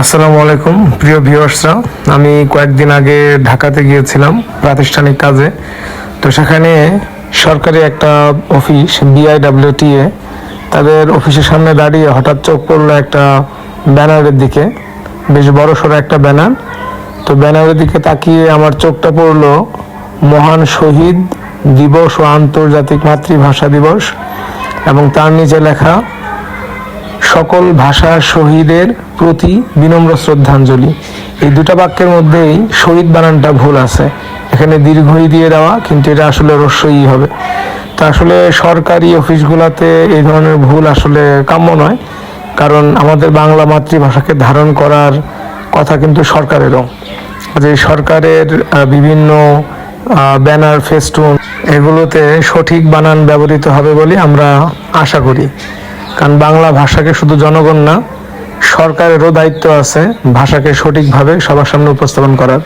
আসসালামু আলাইকুম, প্রিয় ভিউয়ার্সরা। আমি কয়েকদিন আগে ঢাকাতে গিয়েছিলাম প্রাতিষ্ঠানিক কাজে। তো সেখানে সরকারি একটা অফিস বিআইডাব্লিউটিএ তাদের অফিসের সামনে দাঁড়িয়ে হঠাৎ চোখ পড়ল একটা ব্যানারের দিকে। বেশ বড় সড়ো একটা ব্যানার। তো ব্যানারের দিকে তাকিয়ে আমার চোখটা পড়ল মহান শহীদ দিবস ও আন্তর্জাতিক মাতৃভাষা দিবস এবং তার নিচে লেখা সকল ভাষার শহীদের প্রতি বিনম্র শ্রদ্ধাঞ্জলি। এই দুটা বাক্যের মধ্যেই শহীদ বানানটা ভুল আছে। এখানে দীর্ঘই দিয়ে দেওয়া, কিন্তু এটা আসলে রস্যই হবে। তা আসলে সরকারি অফিসগুলোতে এই ধরনের ভুল আসলে কাম্য নয়, কারণ আমাদের বাংলা মাতৃভাষাকে ধারণ করার কথা কিন্তু সরকারেরও। যে সরকারের বিভিন্ন ব্যানার, ফেস্টুন, এগুলোতে সঠিক বানান ব্যবহৃত হবে বলে আমরা আশা করি। কারণ বাংলা ভাষাকে শুধু জনগণ না, সরকারেরও দায়িত্ব আছে ভাষাকে সঠিকভাবে সবার সামনে উপস্থাপন করার।